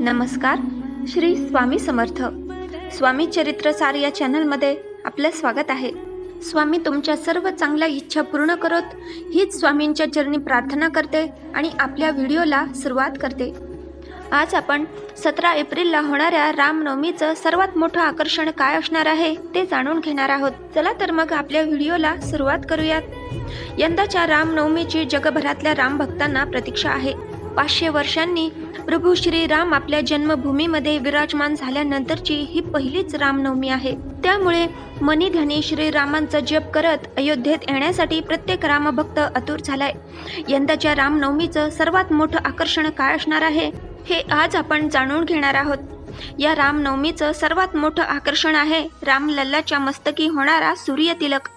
नमस्कार श्री स्वामी समर्थ. स्वामी चरित्र सार या चॅनलमध्ये आपलं स्वागत आहे. स्वामी तुमच्या सर्व चांगल्या इच्छा पूर्ण करत हीच स्वामींच्या चरणी प्रार्थना करते आणि आपल्या व्हिडिओला सुरुवात करते. आज आपण सतरा एप्रिलला होणाऱ्या रामनवमीचं सर्वात मोठं आकर्षण काय असणार आहे ते जाणून घेणार आहोत. चला तर मग आपल्या व्हिडिओला सुरुवात करूयात. यंदाच्या रामनवमीची जगभरातल्या रामभक्तांना प्रतीक्षा आहे. पाचशे वर्षांनी प्रभू श्रीराम आपल्या जन्मभूमीमध्ये विराजमान झाल्यानंतरची ही पहिलीच रामनवमी आहे. त्यामुळे मनी धनी श्रीरामांचा जप करत अयोध्येत येण्यासाठी प्रत्येक रामभक्त आतुर झालाय. यंदाच्या रामनवमीचं सर्वात मोठं आकर्षण काय असणार आहे हे आज आपण जाणून घेणार आहोत. या रामनवमीचं सर्वात मोठं आकर्षण आहे रामलल्लाच्या मस्तकी होणारा सूर्यतिलक.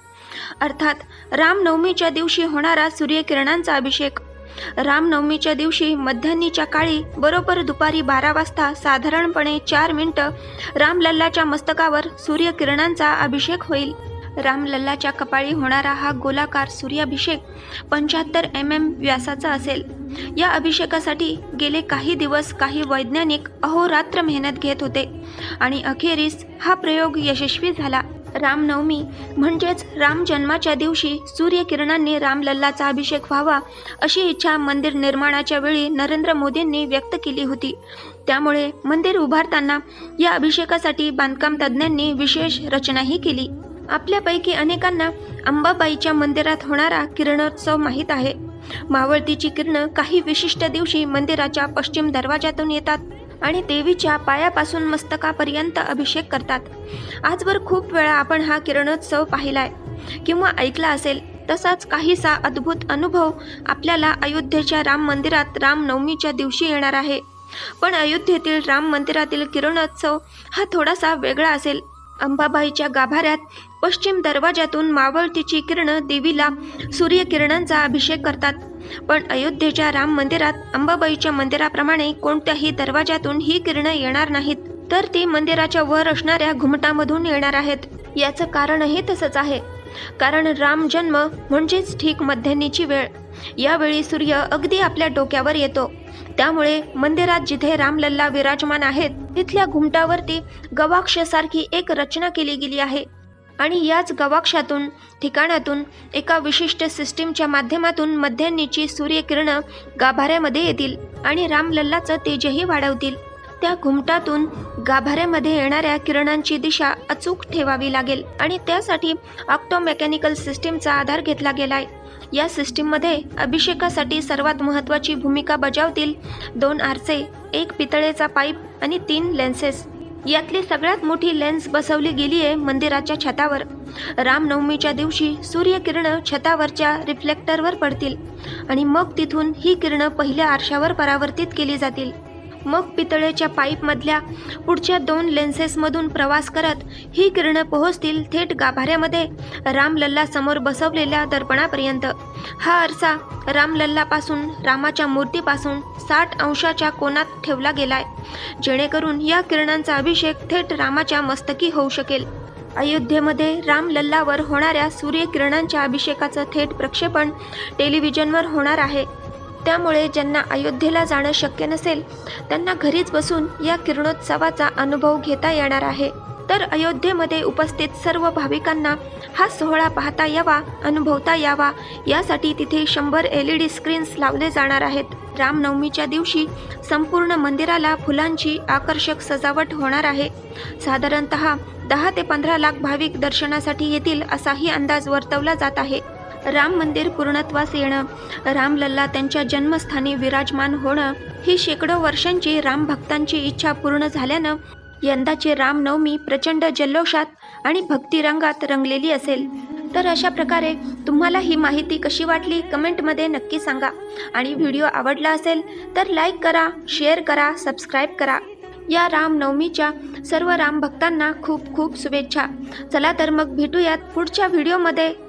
अर्थात रामनवमीच्या दिवशी होणारा सूर्यकिरणांचा अभिषेक. रामनवमीच्या दिवशी मध्यान्नीच्या काळी बरोबर दुपारी बारा वाजता साधारणपणे चार मिनटं रामलल्लाच्या मस्तकावर सूर्यकिरणांचा अभिषेक होईल. रामलल्लाच्या कपाळी होणारा हा गोलाकार सूर्याभिषेक पंच्याहत्तर एम एम व्यासाचा असेल. या अभिषेकासाठी गेले काही दिवस काही वैज्ञानिक अहोरात्र मेहनत घेत होते आणि अखेरीस हा प्रयोग यशस्वी झाला. रामनवमी. म्हणजेच राम जन्माच्या दिवशी सूर्यकिरणांनी रामलल्लाचा अभिषेक व्हावा अशी इच्छा मंदिर निर्माणाच्या वेळी नरेंद्र मोदींनी व्यक्त केली होती. त्यामुळे मंदिर उभारताना या अभिषेकासाठी बांधकाम तज्ज्ञांनी विशेष रचनाही केली. आपल्यापैकी अनेकांना अंबाबाईच्या मंदिरात होणारा किरणोत्सव माहीत आहे. मावळतीची किरणं काही विशिष्ट दिवशी मंदिराच्या पश्चिम दरवाजातून येतात. आणि देवीच्या पायापासून मस्तकापर्यंत अभिषेक करतात. आजवर खूप वेळा आपण हा किरणोत्सव पाहिलाय. किंवा ऐकला असेल तसाच काहीसा अद्भुत अनुभव आपल्याला अयोध्येच्या राम मंदिरात रामनवमीच्या दिवशी येणार आहे. पण अयोध्येतील राम मंदिरातील किरणोत्सव हा थोडासा वेगळा असेल. अंबाबाईच्या गाभाऱ्यात पश्चिम दरवाजातून मावळतीची किरणं देवीला सूर्यकिरणांचा अभिषेक करतात. पण अयोध्येच्या राम मंदिरात अंबाबाईच्या मंदिराप्रमाणे कोणत्याही दरवाजातून ही किरणं येणार नाहीत. तर ती मंदिराच्या वर असणाऱ्या घुमटामधून येणार आहेत. याचं कारणही तसंच आहे. कारण राम जन्म म्हणजेच ठीक मध्यान्नीची वेळ. यावेळी सूर्य अगदी आपल्या डोक्यावर येतो. त्यामुळे मंदिरात जिथे रामलल्ला विराजमान आहेत तिथल्या घुमटावरती गवाक्षसारखी एक रचना केली गेली आहे. आणि याच गवाक्षातून ठिकाणातून एका विशिष्ट सिस्टीमच्या माध्यमातून मध्यान्नीची सूर्यकिरणं गाभाऱ्यामध्ये येतील आणि रामलल्लाचं तेजही वाढवतील. त्या घुमटातून गाभाऱ्यामध्ये येणाऱ्या किरणांची दिशा अचूक ठेवावी लागेल आणि त्यासाठी ऑक्टोमेकॅनिकल सिस्टीमचा आधार घेतला गेलाय. या सिस्टीममध्ये अभिषेकासाठी सर्वात महत्त्वाची भूमिका बजावतील दोन आरसे एक पितळेचा पाईप आणि तीन लेन्सेस. यातली सगळ्यात मोठी लेन्स बसवली गेली आहे मंदिराच्या छतावर. रामनवमीच्या दिवशी सूर्यकिरणं छतावरच्या रिफ्लेक्टरवर पडतील आणि मग तिथून ही किरणं पहिल्या आरशावर परावर्तित केली जातील. मग पितळेच्या पाईपमधल्या पुढच्या दोन लेन्सेसमधून प्रवास करत ही किरणं पोहोचतील थेट गाभाऱ्यामध्ये रामलल्ला समोर बसवलेल्या दर्पणापर्यंत. हा आरसा रामलल्लापासून रामाच्या मूर्तीपासून साठ अंशाच्या कोनात ठेवला गेलाय. जेणेकरून या किरणांचा अभिषेक थेट रामाच्या मस्तकी होऊ शकेल. अयोध्येमध्ये रामलल्लावर होणाऱ्या सूर्यकिरणांच्या अभिषेकाचं थेट प्रक्षेपण टेलिव्हिजनवर होणार आहे. त्यामुळे ज्यांना अयोध्येला जाणं शक्य नसेल त्यांना घरीच बसून या किरणोत्सवाचा अनुभव घेता येणार आहे. तर अयोध्येमध्ये उपस्थित सर्व भाविकांना हा सोहळा पाहता यावा अनुभवता यावा यासाठी तिथे शंभर एल ई डी स्क्रीन्स लावले जाणार आहेत. रामनवमीच्या दिवशी संपूर्ण मंदिराला फुलांची आकर्षक सजावट होणार आहे. साधारणत दहा ते पंधरा लाख भाविक दर्शनासाठी येतील असाही अंदाज वर्तवला जात आहे. राम मंदिर पूर्णत्वास येणं. रामलल्ला त्यांच्या जन्मस्थानी विराजमान होणं. ही शेकडो वर्षांची राम भक्तांची इच्छा पूर्ण झाल्यानं यंदाची रामनवमी प्रचंड जल्लोषात आणि भक्तिरंगात रंगलेली असेल. तर अशा प्रकारे तुम्हाला ही माहिती कशी वाटली कमेंटमध्ये नक्की सांगा. आणि व्हिडिओ आवडला असेल तर लाईक करा शेअर करा सबस्क्राईब करा. या रामनवमीच्या सर्व रामभक्तांना खूप खूप शुभेच्छा. चला तर मग भेटूयात पुढच्या व्हिडिओमध्ये.